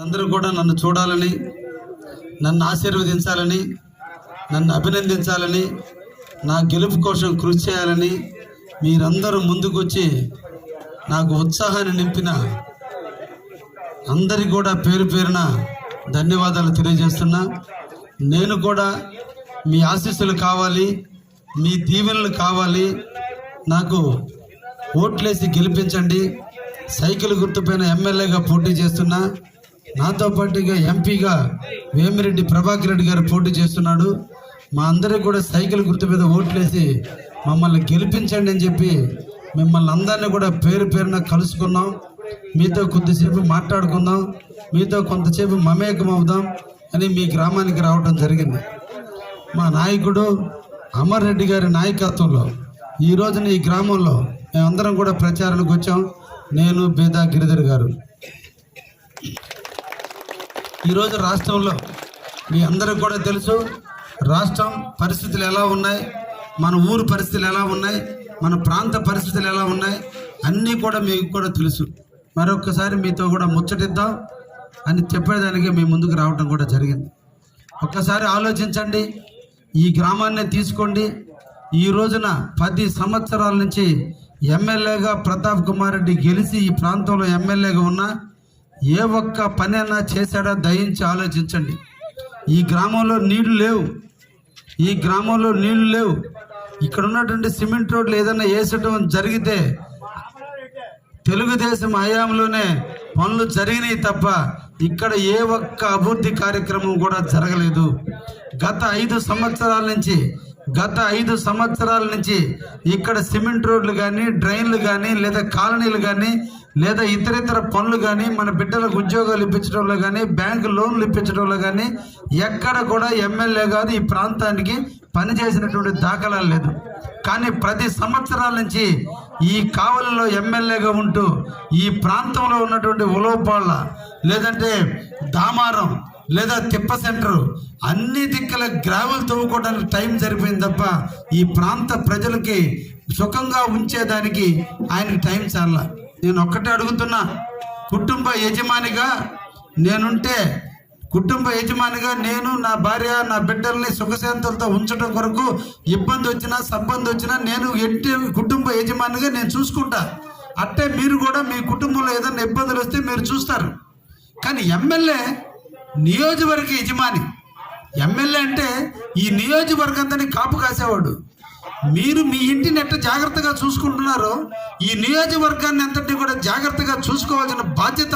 అందరూ కూడా నన్ను చూడాలని నన్ను ఆశీర్వదించాలని నన్ను అభినందించాలని నా గెలుపు కోసం కృషి చేయాలని మీరందరూ ముందుకొచ్చి నాకు ఉత్సాహాన్ని నింపిన అందరి కూడా పేరు పేరున ధన్యవాదాలు తెలియజేస్తున్నా. నేను కూడా మీ ఆశీస్సులు కావాలి మీ దీవెనలు కావాలి. నాకు ఓట్లేసి గెలిపించండి. సైకిల్ గుర్తుపైన ఎమ్మెల్యేగా పోటీ చేస్తున్నా నాతో పాటుగా ఎంపీగా వేమిరెడ్డి ప్రభాకర్ రెడ్డి గారు పోటీ చేస్తున్నాడు. మా అందరికి కూడా సైకిల్ గుర్తు మీద ఓట్లేసి మమ్మల్ని గెలిపించండి అని చెప్పి మిమ్మల్ని అందరినీ కూడా పేరు పేరున కలుసుకున్నాం. మీతో కొద్దిసేపు మాట్లాడుకుందాం. మీతో కొంతసేపు మమేకం అవుదాం అని మీ గ్రామానికి రావడం జరిగింది. మా నాయకుడు అమర్ రెడ్డి గారి నాయకత్వంలో ఈ రోజున ఈ గ్రామంలో మేమందరం కూడా ప్రచారానికి వచ్చాం. నేను బేదా గిరిధర్ గారు. ఈరోజు రాష్ట్రంలో మీ అందరికి కూడా తెలుసు రాష్ట్రం పరిస్థితులు ఎలా ఉన్నాయి మన ఊరు పరిస్థితులు ఎలా ఉన్నాయి మన ప్రాంత పరిస్థితులు ఎలా ఉన్నాయి అన్నీ కూడా మీకు కూడా తెలుసు. మరొకసారి మీతో కూడా ముచ్చటిద్దాం అని చెప్పేదానికి మీ ముందుకు రావడం కూడా జరిగింది. ఒక్కసారి ఆలోచించండి ఈ గ్రామాన్ని తీసుకోండి. ఈ రోజున పది సంవత్సరాల నుంచి ఎమ్మెల్యేగా ప్రతాప్ కుమార్ రెడ్డి గెలిచి ఈ ప్రాంతంలో ఎమ్మెల్యేగా ఉన్నా ఏ ఒక్క పని అన్నా చేశాడో దయించి ఆలోచించండి. ఈ గ్రామంలో నీళ్ళు లేవు. ఈ గ్రామంలో నీళ్ళు లేవు. ఇక్కడ ఉన్నటువంటి సిమెంట్ రోడ్లు ఏదైనా వేసటం జరిగితే తెలుగుదేశం హయాంలోనే పనులు జరిగినాయి తప్ప ఇక్కడ ఏ ఒక్క అభివృద్ధి కార్యక్రమం కూడా జరగలేదు. గత ఐదు సంవత్సరాల నుంచి గత ఐదు సంవత్సరాల నుంచి ఇక్కడ సిమెంట్ రోడ్లు కానీ డ్రైన్లు కానీ లేదా కాలనీలు కానీ లేదా ఇతర ఇతర పనులు కానీ మన బిడ్డలకు ఉద్యోగాలు ఇప్పించడంలో కానీ బ్యాంకు లోన్లు ఇప్పించడంలో కానీ ఎక్కడ కూడా ఎమ్మెల్యే గారు ఈ ప్రాంతానికి పనిచేసినటువంటి దాఖలాలు లేదు. కానీ ప్రతి సంవత్సరాల నుంచి ఈ కావలిలో ఎమ్మెల్యేగా ఉంటూ ఈ ప్రాంతంలో ఉన్నటువంటి ఉలవపాళ్ళ లేదంటే దామారం లేదా తిప్ప సెంటర్. అన్ని దిక్కుల గ్రావెల్ తవ్వుకోవడానికి టైం సరిపోయింది తప్ప ఈ ప్రాంత ప్రజలకి సుఖంగా ఉంచేదానికి ఆయనకి టైం చాలా నేను ఒక్కటే అడుగుతున్నా కుటుంబ యజమానిగా నేనుంటే కుటుంబ యజమానిగా నేను నా భార్య నా బిడ్డల్ని సుఖశాంతులతో ఉంచడం కొరకు ఇబ్బంది వచ్చినా సబ్బంది వచ్చినా నేను ఎట్టి కుటుంబ యజమానిగా నేను చూసుకుంటా. అట్టే మీరు కూడా మీ కుటుంబంలో ఏదైనా ఇబ్బందులు వస్తే మీరు చూస్తారు. కానీ ఎమ్మెల్యే నియోజకవర్గ యజమాని. ఎమ్మెల్యే అంటే ఈ నియోజకవర్గంతని కాపు కాసేవాడు. మీరు మీ ఇంటిని ఎంత జాగ్రత్తగా చూసుకుంటున్నారో ఈ నియోజకవర్గాన్ని అంతటి కూడా జాగ్రత్తగా చూసుకోవాల్సిన బాధ్యత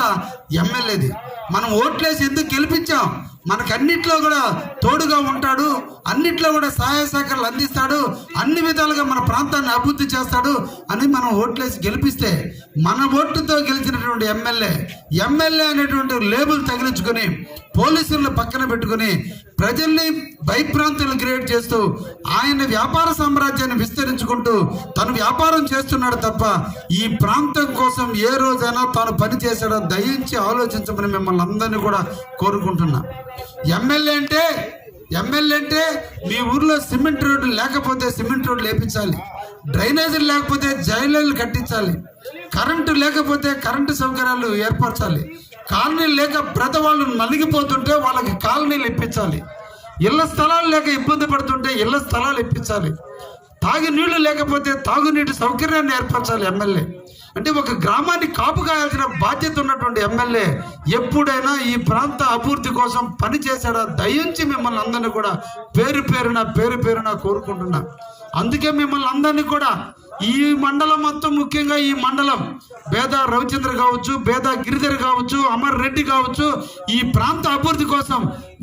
ఎమ్మెల్యేది. మనం ఓట్లేసి ఎందుకు గెలిపించాం? మనకన్నిట్లో కూడా తోడుగా ఉంటాడు అన్నిట్లో కూడా సహాయ సహకారాలు అందిస్తాడు అన్ని విధాలుగా మన ప్రాంతాన్ని అభివృద్ధి చేస్తాడు అని మనం ఓట్లేసి గెలిపిస్తే మన ఓటుతో గెలిచినటువంటి ఎమ్మెల్యే ఎమ్మెల్యే అనేటువంటి లేబుల్ తగిలించుకొని పోలీసులను పక్కన పెట్టుకుని ప్రజల్ని భయప్రాంతులను క్రియేట్ చేస్తూ ఆయన వ్యాపార సామ్రాజ్యాన్ని విస్తరించుకుంటూ తను వ్యాపారం చేస్తున్నాడు తప్ప ఈ ప్రాంతం కోసం ఏ రోజైనా తాను పని చేశాడో దయించి ఆలోచించమని మిమ్మల్ని అందరినీ కూడా కోరుకుంటున్నా. ఎమ్మెల్యే అంటే ఎమ్మెల్యే అంటే మీ ఊర్లో సిమెంట్ రోడ్లు లేకపోతే సిమెంట్ రోడ్లు వేపించాలి. డ్రైనేజీలు లేకపోతే జైలు కట్టించాలి. కరెంటు లేకపోతే కరెంటు సౌకర్యాలు ఏర్పరచాలి. కాలనీలు లేక బ్రతవాళ్ళు నలిగిపోతుంటే వాళ్ళకి కాలనీలు ఇప్పించాలి. ఇళ్ళ స్థలాలు లేక ఇబ్బంది పడుతుంటే ఇళ్ళ స్థలాలు ఇప్పించాలి. తాగునీళ్ళు లేకపోతే తాగునీటి సౌకర్యాన్ని ఏర్పరచాలి ఎమ్మెల్యే. అంటే ఒక గ్రామాన్ని కాపు కాయాల్సిన బాధ్యత ఉన్నటువంటి ఎమ్మెల్యే ఎప్పుడైనా ఈ ప్రాంత అభివృద్ధి కోసం పని చేశాడా? దయించి మిమ్మల్ని అందరినీ కూడా పేరు పేరున పేరు పేరున కోరుకుంటున్నా. అందుకే మిమ్మల్ని అందరినీ కూడా ఈ మండలం మొత్తం ముఖ్యంగా ఈ మండలం బేద రవిచంద్ర కావచ్చు బేద గిరిధర్ కావచ్చు అమర్ రెడ్డి కావచ్చు ఈ ప్రాంత అభివృద్ధి కోసం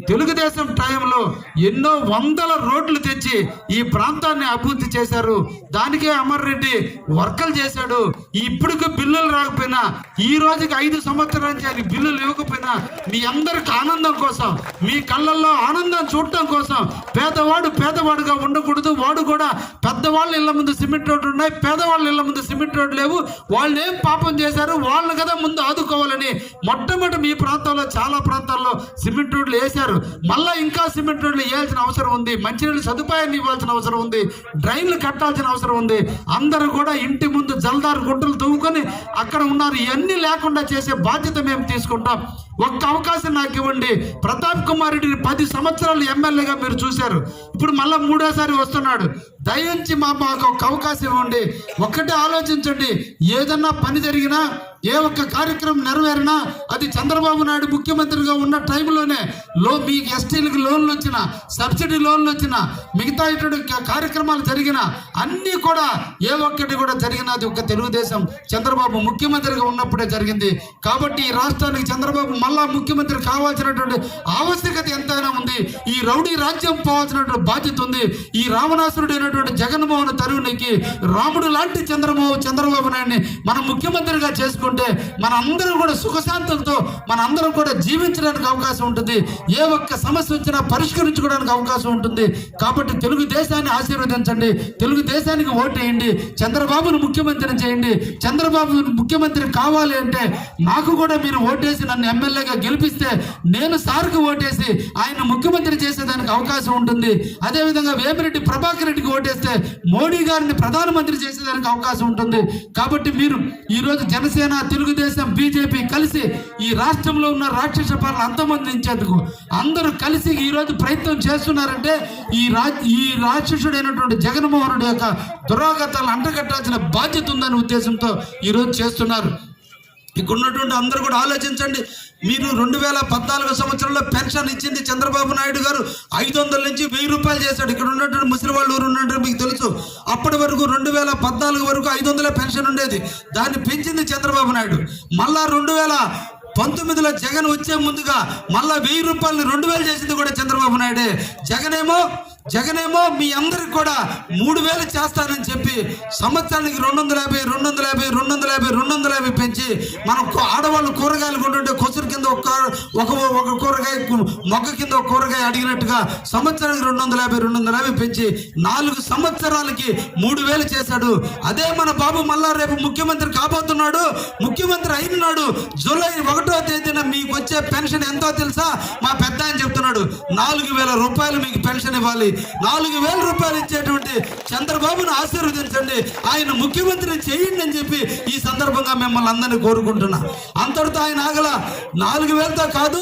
తెలుగుదేశం టైంలో ఎన్నో వందల రోడ్లు తెచ్చి ఈ ప్రాంతాన్ని అభివృద్ధి చేశారు. దానికే అమర్ రెడ్డి వర్కలు చేశాడు. ఇప్పటికి బిల్లులు రాకపోయినా ఈ రోజుకి ఐదు సంవత్సరాల నుంచి ఆయన బిల్లులు ఇవ్వకపోయినా మీ అందరికి ఆనందం కోసం మీ కళ్ళల్లో ఆనందం చూడటం కోసం పేదవాడు పేదవాడుగా ఉండకూడదు వాడు కూడా పెద్దవాళ్ళ ఇళ్ళ ముందు సిమెంట్ రోడ్డు ఉన్నాయి పేదవాళ్ళ ఇళ్ళ ముందు సిమెంట్ రోడ్లు లేవు. వాళ్ళు ఏం పాపం చేశారు? వాళ్ళని కదా ముందు ఆదుకోవాలని మొట్టమొదటి మీ ప్రాంతంలో చాలా ప్రాంతాల్లో సిమెంట్ రోడ్లు వేశారు. మళ్ళా ఇంకా సిమెంట్ రోడ్లు వేయాల్సిన అవసరం ఉంది. మంచినీళ్ళు సదుపాయాన్ని ఇవ్వాల్సిన అవసరం ఉంది. డ్రైన్లు కట్టాల్సిన అవసరం ఉంది. అందరూ కూడా ఇంటి ముందు జల్దారు గుంటలు తవ్వుకొని అక్కడ ఉన్నారు. ఇవన్నీ లేకుండా చేసే బాధ్యత మేము తీసుకుంటాం. ఒక్క అవకాశం నాకు ఇవ్వండి. ప్రతాప్ కుమార్ రెడ్డిని పది సంవత్సరాలు ఎమ్మెల్యేగా మీరు చూశారు. ఇప్పుడు మళ్ళీ మూడోసారి వస్తున్నాడు. దయించి మా మాకు ఒక అవకాశం ఇవ్వండి. ఒక్కటే ఆలోచించండి. ఏదన్నా పని జరిగినా ఏ ఒక్క కార్యక్రమం నెరవేరినా అది చంద్రబాబు నాయుడు ముఖ్యమంత్రిగా ఉన్న టైంలోనే లో మీకు ఎస్టీలకు లోన్లు వచ్చిన సబ్సిడీ లోన్లు వచ్చిన మిగతా ఇటువంటి కార్యక్రమాలు జరిగిన అన్నీ కూడా ఏ ఒక్కటి కూడా జరిగినది ఒక తెలుగుదేశం చంద్రబాబు ముఖ్యమంత్రిగా ఉన్నప్పుడే జరిగింది. కాబట్టి ఈ రాష్ట్రానికి చంద్రబాబు మళ్ళా ముఖ్యమంత్రి కావాల్సినటువంటి ఆవశ్యకత ఎంతైనా ఉంది. ఈ రౌడీ రాజ్యం పోవాల్సినటువంటి బాధ్యత ఉంది. ఈ రావణాసురుడు అయినటువంటి జగన్మోహన్ తరువునికి రాముడు లాంటి చంద్రబాబు చంద్రబాబు నాయుడిని మనం ముఖ్యమంత్రిగా చేసుకుంటాం మన అందరం కూడా సుఖశాంతులతో మన అందరం కూడా జీవించడానికి అవకాశం ఉంటుంది. ఏ ఒక్క సమస్య వచ్చినా పరిష్కరించుకోవడానికి అవకాశం ఉంటుంది. కాబట్టి తెలుగుదేశాన్ని ఆశీర్వదించండి. తెలుగుదేశానికి ఓటేయండి చంద్రబాబును ముఖ్యమంత్రిని చేయండి. చంద్రబాబు ముఖ్యమంత్రి కావాలి అంటే నాకు కూడా మీరు ఓటేసి నన్ను ఎమ్మెల్యేగా గెలిపిస్తే నేను సార్కు ఓటేసి ఆయన ముఖ్యమంత్రి చేసేదానికి అవకాశం ఉంటుంది. అదేవిధంగా వేమిరెడ్డి ప్రభాకర్ రెడ్డికి ఓటేస్తే మోడీ గారిని ప్రధానమంత్రి చేసేదానికి అవకాశం ఉంటుంది. కాబట్టి మీరు ఈరోజు జనసేన తెలుగుదేశం బీజేపీ కలిసి ఈ రాష్ట్రంలో ఉన్న రాక్షస పాలన అంతమందించేందుకు అందరూ కలిసి ఈరోజు ప్రయత్నం చేస్తున్నారంటే ఈ రా ఈ రాక్షసుడైనటువంటి జగన్మోహన్ రెడ్డి యొక్క దురాగతాలను అంటగట్టాల్సిన బాధ్యత ఉందనే ఉద్దేశంతో ఈరోజు చేస్తున్నారు. ఇక్కడున్నటువంటి అందరూ కూడా ఆలోచించండి. మీరు రెండు వేల పద్నాలుగు సంవత్సరంలో పెన్షన్ ఇచ్చింది చంద్రబాబు నాయుడు గారు ఐదు వందల నుంచి వెయ్యి రూపాయలు చేశాడు. ఇక్కడ ఉన్నటువంటి ముసలి వాళ్ళు ఊరు ఉన్నట్టు మీకు తెలుసు. అప్పటి వరకు రెండు వేల పద్నాలుగు వరకు ఐదు వందల పెన్షన్ ఉండేది. దాన్ని పెంచింది చంద్రబాబు నాయుడు. మళ్ళా రెండు వేల పంతొమ్మిదిలో జగన్ వచ్చే ముందుగా మళ్ళా వెయ్యి రూపాయలు రెండు వేలు చేసింది కూడా చంద్రబాబు నాయుడే. జగనేమో జగనేమో మీ అందరికి కూడా మూడు వేలు చేస్తానని చెప్పి సంవత్సరానికి రెండు వందల యాభై రెండు వందల యాభై రెండు వందల యాభై రెండు వందల యాభై పెంచి మనం ఆడవాళ్ళు కూరగాయలు కొంటుంటే కొసురు కింద ఒక ఒక ఒక కూరగాయ మొక్క కింద ఒక కూరగాయ అడిగినట్టుగా సంవత్సరానికి రెండు వందల యాభై రెండు వందల యాభై పెంచి నాలుగు సంవత్సరాలకి మూడు వేలు చేశాడు. అదే మన బాబు మళ్ళా రేపు ముఖ్యమంత్రి కాబోతున్నాడు. ముఖ్యమంత్రి అయినాడు జూలై ఒకటో తేదీన మీకు వచ్చే పెన్షన్ ఎంతో తెలుసా? మా పెద్ద ఆయన చెప్తున్నాడు నాలుగు వేల రూపాయలు మీకు పెన్షన్ ఇవ్వాలి. నాలుగు వేల రూపాయలు ఇచ్చేటువంటి చంద్రబాబును ఆశీర్వదించండి. ఆయన ముఖ్యమంత్రిని చేయండి అని చెప్పి ఈ సందర్భంగా మిమ్మల్ని అందరినీ కోరుకుంటున్నా. అంతటితో ఆయన ఆగల. నాలుగు వేలతో కాదు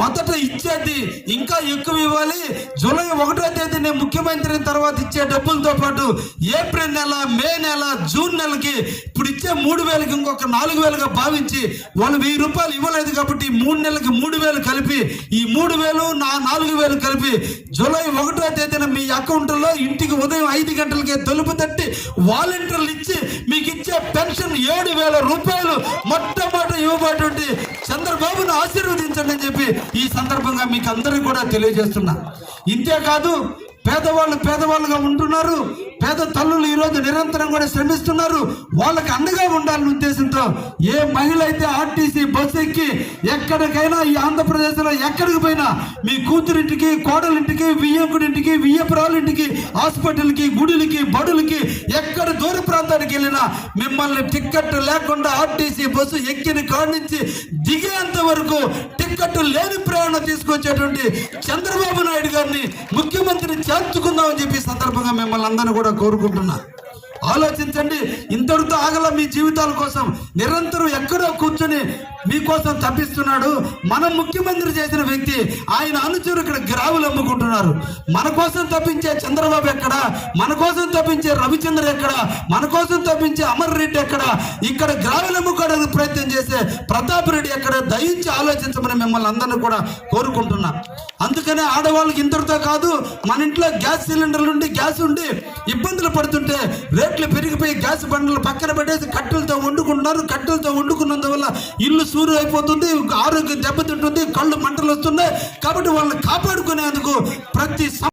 మొదట ఇచ్చేది ఇంకా ఎక్కువ ఇవ్వాలి. జూలై ఒకటో తేదీ నేను ముఖ్యమంత్రి తర్వాత ఇచ్చే డబ్బులతో పాటు ఏప్రిల్ నెల మే నెల జూన్ నెలకి ఇప్పుడు ఇచ్చే మూడు వేలకి ఇంకొక నాలుగు వేలుగా భావించి వాళ్ళు వెయ్యి రూపాయలు ఇవ్వలేదు కాబట్టి మూడు నెలలకి మూడు వేలు కలిపి ఈ మూడు వేలు నా నాలుగు వేలు కలిపి జూలై ఒకటో తేదీ తేదీన మీ అకౌంట్లో ఇంటికి ఉదయం ఐదు గంటలకే తలుపు తట్టి వాలంటీర్లు ఇచ్చి మీకు ఇచ్చే పెన్షన్ ఏడు వేల రూపాయలు మొట్టమొదటి ఇవ్వబడి చంద్రబాబును ఆశీర్వదించండి అని చెప్పి ఈ సందర్భంగా మీకు అందరికీ కూడా తెలియజేస్తున్నా. ఇంతే కాదు పేదవాళ్ళు పేదవాళ్ళుగా ఉంటున్నారు. పేద తల్లులు ఈరోజు నిరంతరం కూడా శ్రమిస్తున్నారు. వాళ్ళకి అండగా ఉండాలనే ఉద్దేశంతో ఏ మహిళ అయితే ఆర్టీసీ బస్సు ఎక్కి ఎక్కడికైనా ఈ ఆంధ్రప్రదేశ్లో ఎక్కడికి పోయినా మీ కూతురింటికి కోడలింటికి వియ్యంకుడింటికి వియ్యపురాలింటికి హాస్పిటల్కి గుడులకి బడులకి ఎక్కడ దూర ప్రాంతానికి వెళ్ళినా మిమ్మల్ని టిక్కెట్ లేకుండా ఆర్టీసీ బస్సు ఎక్కిన కాడి నుంచి దిగేంత వరకు టిక్కెట్ లేని ప్రయాణం తీసుకొచ్చేటువంటి చంద్రబాబు నాయుడు గారిని ముఖ్యమంత్రిని చేర్చుకుందామని చెప్పి సందర్భంగా మిమ్మల్ని అందరినీ కూడా కోరుకుంటున్నా. ఆలోచించండి. ఇంతటితో ఆగల మీ జీవితాల కోసం నిరంతరం ఎక్కడో కూర్చొని మీకోసం తప్పిస్తున్నాడు. మనం ముఖ్యమంత్రి చేసిన వ్యక్తి. ఆయన అనుచరు ఇక్కడ గ్రావులు అమ్ముకుంటున్నారు. మన కోసం తప్పించే చంద్రబాబు ఎక్కడ? మన కోసం తప్పించే రవిచంద్ర ఎక్కడ? మన కోసం తప్పించే అమర్ రెడ్డి ఎక్కడ? ఇక్కడ గ్రావులు అమ్ముకోవడానికి ప్రయత్నం చేసే ప్రతాప్ రెడ్డి ఎక్కడ? దయించి ఆలోచించమని మిమ్మల్ని అందరినీ కూడా కోరుకుంటున్నా. అందుకనే ఆడవాళ్ళకి ఇంతటితో కాదు మన ఇంట్లో గ్యాస్ సిలిండర్లు ఉండి గ్యాస్ ఉండి ఇబ్బందులు పడుతుంటే రేట్లు పెరిగిపోయి గ్యాస్ బండ్లు పక్కన పెట్టేసి కట్టెలతో వండుకుంటున్నారు. కట్టెలతో వండుకున్నందువల్ల ఇల్లు సూరు అయిపోతుంది ఆరోగ్యం దెబ్బతింటుంది కళ్ళు మంటలు వస్తున్నాయి. కాబట్టి వాళ్ళని కాపాడుకునేందుకు ప్రతి